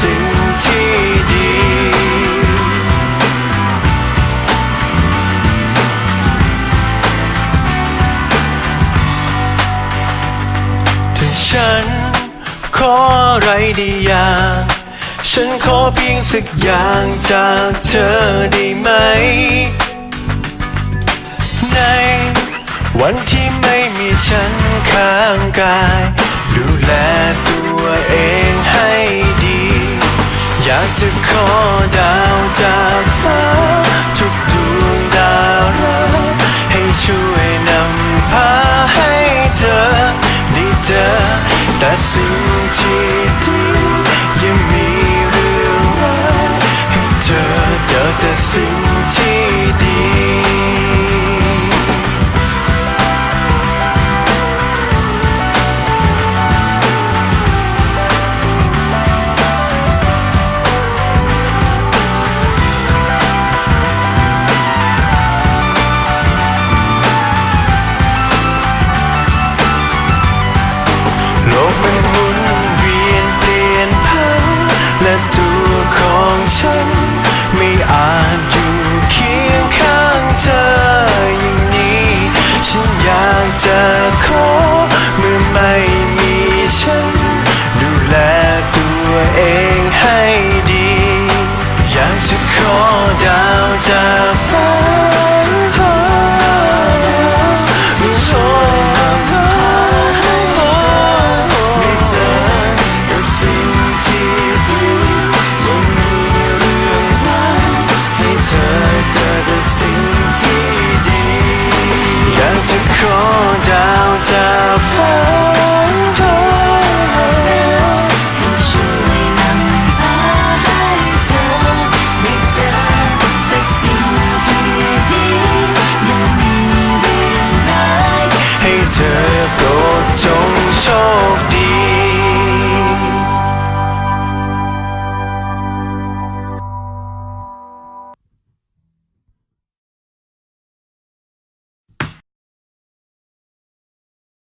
สิ่งที่ดีถ้าฉันขออะไรดีอย่างฉันขอเพียงสักอย่างจากเธอได้ไหม ในวันที่ไม่มีฉันข้างกาย ดูแลากจะขอดาวจากฟ้า ทุกดวงดาวรักให้ช่วยนำพาให้เธอได้เจอแต่สิ่งที่ดียังมีเรื่องราให้เธอเจอแต่สิ่ง จะขอเมื่อไม่